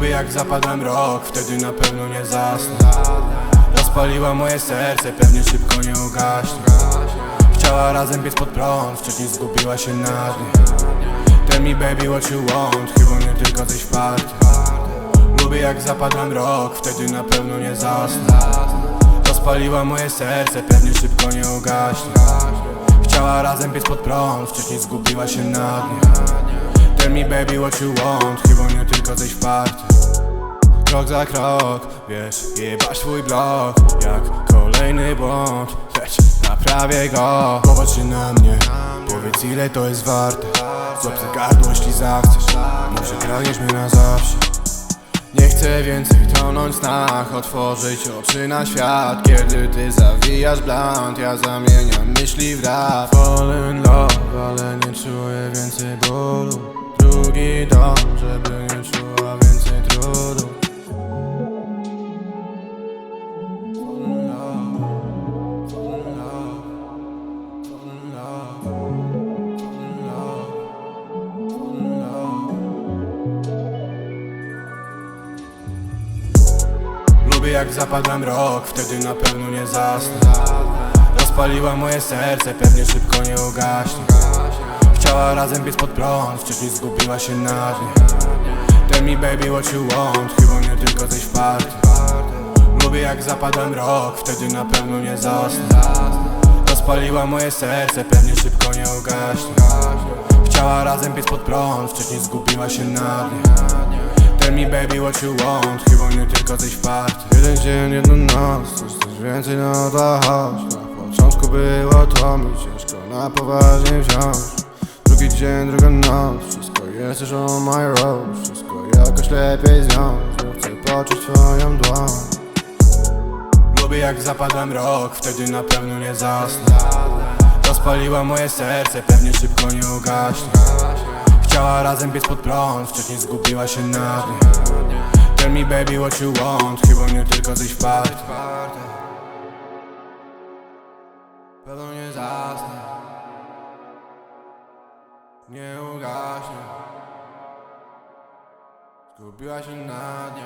Lubię jak zapadł rok, wtedy na pewno nie zasnę. Rozpaliła moje serce, pewnie szybko nie ugaśnie. Chciała razem biec pod prąd, wcześniej zgubiła się na dnie. Tell me baby what you want, chyba nie tylko coś warte. Lubię jak zapadł rok, wtedy na pewno nie zasnę. Rozpaliła moje serce, pewnie szybko nie ugaśnie. Chciała razem biec pod prąd, wcześniej zgubiła się na dnie Tell me baby what you want, chyba nie tylko coś warte. Krok za krok, wiesz, jebać twój blok. Jak kolejny błąd, lecz naprawię go. Popatrz się na mnie, powiedz ile to jest warte. Złap za gardło jeśli zachcesz, może kraniesz mnie na zawsze. Nie chcę więcej tonąć w snach, otworzyć oczy na świat. Kiedy ty zawijasz blant, ja zamieniam myśli w rap. Fall in love, ale nie czuję więcej bólu Drugi dom, żeby nie czuła więcej trudu. Lubię jak zapadłem rok, wtedy na pewno nie zasnę Rozpaliła moje serce, pewnie szybko nie ugaśnie. Chciała razem biec pod prąd, wcześniej zgubiła się na dnie. Tell me baby what you want, chyba nie tylko coś warte Lubię jak zapadłem rok, wtedy na pewno nie zasnę. Rozpaliła moje serce, pewnie szybko nie ugaśnie. Chciała razem biec pod prąd, wcześniej zgubiła się na dnie. Tell me baby what you want, chyba nie tylko coś warte Jeden dzień, jedna noc, coś, więcej na to chodź początku było to mi ciężko na poważnie wziąć. Drugi dzień, druga noc, wszystko jest już on my road. Wszystko jakoś lepiej zjąć, bo chcę poczuć twoją dłoń. Lubię jak zapadłem rok, wtedy na pewno nie zasnę. Rozpaliła moje serce, pewnie szybko nie ugaśnie. Chciała razem biec pod prąd, wcześniej zgubiła się na dnie. Tell me baby what you want, chyba nie tylko coś warte Pewno nie zasnę. Nie ugaśnie. Zgubiła się na dnie